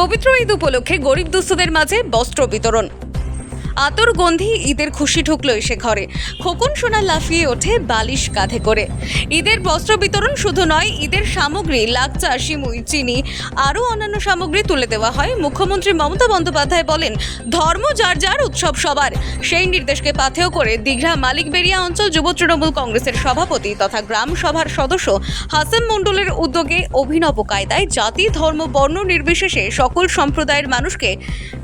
পবিত্র ঈদ উপলক্ষে গরিব দুস্থদের মাঝে বস্ত্র বিতরণ। আতর গন্ধি ঈদের খুশি ঢুকলো এসে ঘরে। খোকন সোনা লাফিয়ে ওঠে বালিশ কাঁধে করে। ঈদের বস্ত্র বিতরণ শুধু নয়, ঈদের সামগ্রী লাকচা সিমুই চিনি, আরও অন্যান্য সামগ্রী তুলে দেওয়া হয়। মুখ্যমন্ত্রী মমতা বন্দ্যোপাধ্যায় বলেন, ধর্ম যার যার, উৎসব সবার। সেই নির্দেশকে পাথেয় করে দীঘা মালিকবেড়িয়া অঞ্চল যুব তৃণমূল কংগ্রেসের সভাপতি তথা গ্রাম সভার সদস্য হাসান মণ্ডলের উদ্যোগে অভিনব কায়দায় জাতি, ধর্ম, বর্ণ নির্বিশেষে সকল সম্প্রদায়ের মানুষকে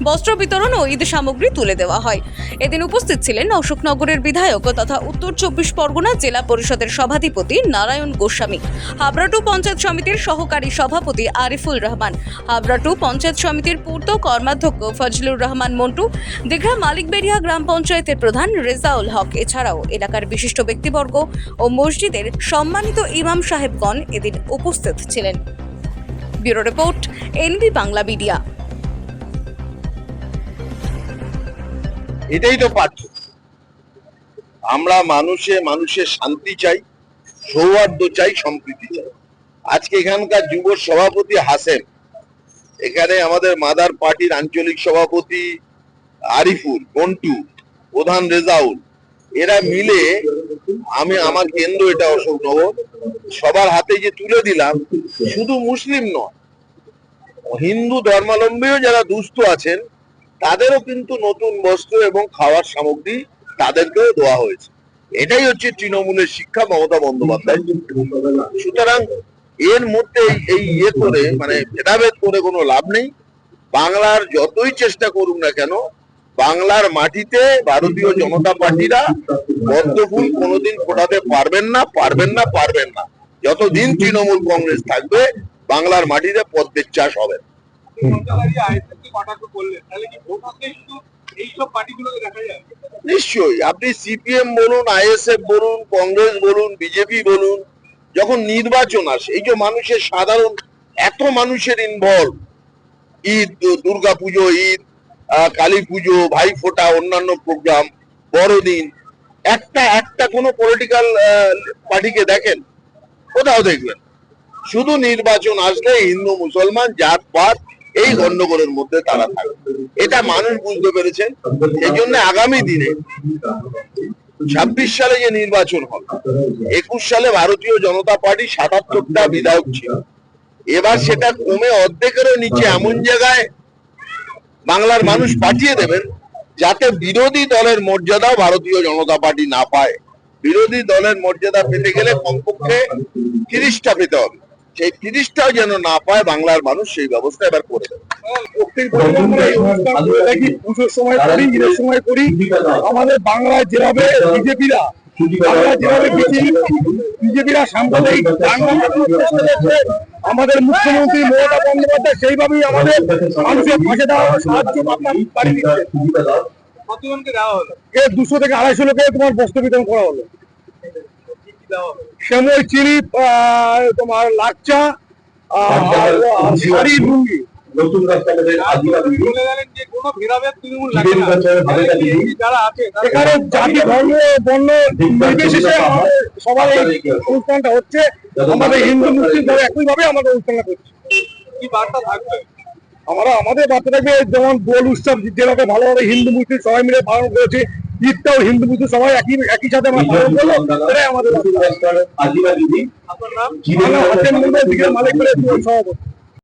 বস্ত্র বিতরণ ও ঈদ সামগ্রী তুলে দেওয়া হয়। এদিন উপস্থিত ছিলেন অশোকনগরের বিধায়ক তথা উত্তর চব্বিশ পরগনা জেলা পরিষদের সভাধিপতি নারায়ণ গোস্বামী, হাবড়া টু পঞ্চায়েত সমিতির সহকারী সভাপতি আরিফুল রহমান, হাবড়া টু পঞ্চায়েত সমিতির পূর্ত কর্মাধ্যক্ষ ফজলুর রহমান মন্টু, দীঘা মালিকবেড়িয়া গ্রাম পঞ্চায়েতের প্রধান রেজাউল হক। এছাড়াও এলাকার বিশিষ্ট ব্যক্তিবর্গ ও মসজিদের সম্মানিত ইমাম সাহেবগণ এদিন উপস্থিত ছিলেন। Bureau report, NB Bangla media. এটাই তো পার্থক্য। আমরা মানুষে, মানুষের শান্তি চাই, সৌহার্দ্য চাই, সম্প্রীতি চাই। আজকে এখানকার যুব সভাপতি হাসেম, এখানে আমাদের মাদার পার্টির আঞ্চলিক সভাপতি আরিফুল, মন্টু, প্রধান রেজাউল, এরা মিলে আমি আমার কেন্দ্র, এটা অশোকনগর, সবার হাতে যে তুলে দিলাম, শুধু মুসলিম নয়, হিন্দু ধর্মাবলম্বীও যারা দুস্থ আছেন তাদেরও কিন্তু নতুন বস্ত্র এবং খাওয়ার সামগ্রী তাদেরকেও দেওয়া হয়েছে। এটাই হচ্ছে তৃণমূলের শিক্ষা, মমতা বন্দ্যোপাধ্যায়। সুতরাং এর মধ্যে এই- ইয়ে করে মানে ভেদাভেদ করে কোনো লাভ নেই। বাংলার যতই চেষ্টা করুক না কেন, বাংলার মাটিতে ভারতীয় জনতা পার্টিরা পদ্মফুল কোনোদিন ফোটাতে পারবেন না পারবেন না পারবেন না। যতদিন তৃণমূল কংগ্রেস থাকবে, বাংলার মাটিতে পদ্মের চাষ হবে নিশ্চয়ই। আপনি সিপিএম বলুন আইএসএফ বলুন কংগ্রেস বলুন বিজেপি বলুন যখন নির্বাচন আসে এই যে মানুষের সাধারণ এত মানুষের ইনভলভ ঈদ দুর্গা পুজো ঈদ কালী পুজো ভাই ফোটা অন্যান্য প্রোগ্রাম বড়দিন একটা একটা কোনো পলিটিক্যাল পার্টিকে দেখেন কোথাও দেখবেন। শুধু নির্বাচন আসলে হিন্দু মুসলমান জাত পাত এই গন্ডগোলের মধ্যে তারা থাকবে এটা মানুষ বুঝতে পেরেছেন সেই জন্য আগামী দিনে ছাব্বিশ সালে যে নির্বাচন হবে, একুশ সালে ভারতীয় জনতা পার্টি সাতাত্তরটা বিধায়ক ছিল। এবার সেটা কমে অর্ধেকেরও নিচে এমন জায়গায় বাংলার মানুষ পাঠিয়ে দেবেন যাতে বিরোধী দলের মর্যাদাও ভারতীয় জনতা পার্টি না পায়। বিরোধী দলের মর্যাদা পেতে গেলে কমপক্ষে তিরিশটা পেতে হবে। সেই তিরিশটাও যেন না পায় বাংলার মানুষ সেই ব্যবস্থা এবার করে দেবে। পুজোর সময় করি ঈদের সময় করি। আমাদের বাংলায় যেভাবে বিজেপিরা সাম্প্রদায়িক আমাদের মুখ্যমন্ত্রী মমতা বন্দ্যোপাধ্যায় সেইভাবেই আমাদের মানুষের পাশে দাঁড়ানো সাহায্য আপনার বাড়ি দিচ্ছে দুশো থেকে আড়াইশো লোকে তোমার বস্ত্র বিতরণ করা হলো। সেময় চিনি তোমার লাচ্চা আর শাড়ি লুঙ্গি নতুন এখানে জাতি ধর্ম বর্ণ নির্বিশেষে সবার এই অনুষ্ঠানটা হচ্ছে আমাদের হিন্দু মুসলিম সবাই একই ভাবে আমাদের অনুষ্ঠানটা করছে। কি বার্তা থাকবে? আমরা আমাদের বাচ্চা থাকবে যেমন দোল উৎসব যেভাবে ভালোভাবে হিন্দু মুসলিম সবাই মিলে পালন করেছে ঈদটাও হিন্দু মুসলিম সবাই একই একই সাথে আমরা পালন এটাই আমাদের আপনার নাম? মালিক করে সভাপতি।